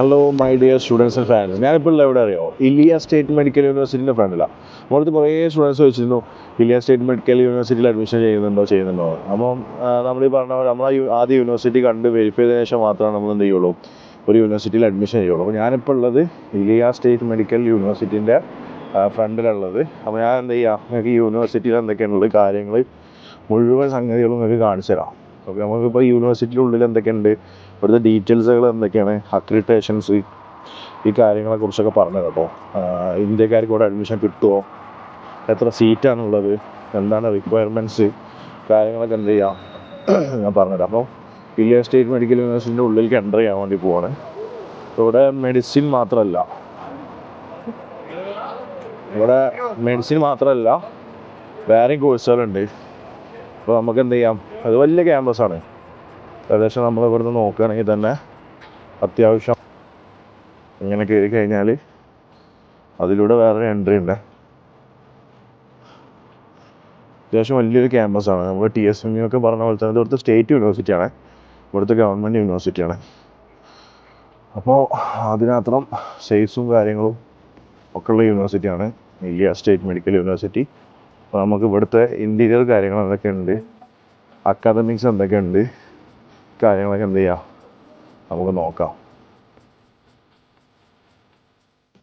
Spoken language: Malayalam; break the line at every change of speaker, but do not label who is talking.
Hello my dear students and fans ഞാനിപ്പോൾ ഉള്ള എവിടെ അറിയോ? ഇലിയ സ്റ്റേറ്റ് മെഡിക്കൽ യൂണിവേഴ്സിറ്റിന്റെ ഫ്രണ്ടിലാണ് നമ്മളടുത്ത് കുറേ സ്റ്റുഡൻസ് ചോദിച്ചിരുന്നു ഇലിയ സ്റ്റേറ്റ് മെഡിക്കൽ യൂണിവേഴ്സിറ്റിയിൽ അഡ്മിഷൻ ചെയ്യുന്നുണ്ടോ ചെയ്യുന്നുണ്ടോ? അപ്പം നമ്മൾ ഈ പറഞ്ഞ നമ്മൾ ആദ്യ യൂണിവേഴ്സിറ്റി കണ്ട് വെരിഫൈ ചെയ്തതിനു ശേഷം മാത്രമാണ് നമ്മൾ എന്ത് ചെയ്യുള്ളൂ? ഒരു യൂണിവേഴ്സിറ്റിയിൽ അഡ്മിഷൻ ചെയ്യുള്ളൂ. അപ്പോൾ ഞാനിപ്പോൾ ഉള്ളത് ഇലിയ സ്റ്റേറ്റ് മെഡിക്കൽ യൂണിവേഴ്സിറ്റിന്റെ ഫ്രണ്ടിലുള്ളത്. അപ്പോൾ ഞാൻ എന്ത് ചെയ്യുക നിങ്ങൾക്ക് ഈ യൂണിവേഴ്സിറ്റിയിൽ എന്തൊക്കെയാണുള്ളത് കാര്യങ്ങൾ മുഴുവൻ സംഗതികളും നിങ്ങൾക്ക് കാണിച്ചു തരാം. ഓക്കെ നമുക്കിപ്പോൾ യൂണിവേഴ്സിറ്റിയുടെ ഉള്ളിൽ എന്തൊക്കെയുണ്ട്? ഇവിടുത്തെ ഡീറ്റെയിൽസുകൾ എന്തൊക്കെയാണ്? അക്രിറ്റേഷൻസ് ഈ കാര്യങ്ങളെക്കുറിച്ചൊക്കെ പറഞ്ഞു കേട്ടോ. ഇന്ത്യക്കാർക്ക് ഇവിടെ അഡ്മിഷൻ കിട്ടുമോ എത്ര സീറ്റാണുള്ളത് എന്താണ് റിക്വയർമെന്റ്സ് കാര്യങ്ങളൊക്കെ എന്ത് ചെയ്യാം? ഞാൻ പറഞ്ഞത് അപ്പോൾ ഇല്ലിയ സ്റ്റേറ്റ് മെഡിക്കൽ യൂണിവേഴ്സിറ്റിന്റെ ഉള്ളിലേക്ക് എന്റർ ചെയ്യാൻ വേണ്ടി പോവാണ്. അപ്പോൾ ഇവിടെ മെഡിസിൻ മാത്രമല്ല. ഇവിടെ മെഡിസിൻ മാത്രമല്ല. വേറെയും കോഴ്സുകളുണ്ട് അപ്പോൾ നമുക്ക് എന്ത് ചെയ്യാം? അത് വലിയ ക്യാമ്പസാണ് ഏകദേശം നമ്മൾ ഇവിടുന്ന് നോക്കുകയാണെങ്കിൽ തന്നെ അത്യാവശ്യം ഇങ്ങനെ കയറി കഴിഞ്ഞാൽ അതിലൂടെ വേറൊരു എൻട്രി ഉണ്ട്. അത്യാവശ്യം വലിയൊരു ക്യാമ്പസാണ് നമ്മൾ ടി എസ് എം ഒക്കെ പറഞ്ഞ പോലെ തന്നെ ഇവിടുത്തെ സ്റ്റേറ്റ് യൂണിവേഴ്സിറ്റിയാണ് ഇവിടുത്തെ ഗവൺമെന്റ് യൂണിവേഴ്സിറ്റിയാണ് അപ്പോൾ അതിനത്രം സേഫ്സും കാര്യങ്ങളും ഒക്കെ ഉള്ള യൂണിവേഴ്സിറ്റിയാണ് ഇലിയ സ്റ്റേറ്റ് മെഡിക്കൽ യൂണിവേഴ്സിറ്റി അപ്പോൾ നമുക്ക് ഇവിടുത്തെ ഇന്റീരിയർ കാര്യങ്ങൾ എന്തൊക്കെയുണ്ട്? അക്കാദമിക്സ് എന്തൊക്കെയുണ്ട്? കാര്യങ്ങളൊക്കെ എന്ത് ചെയ്യാം? നമുക്ക് നോക്കാം.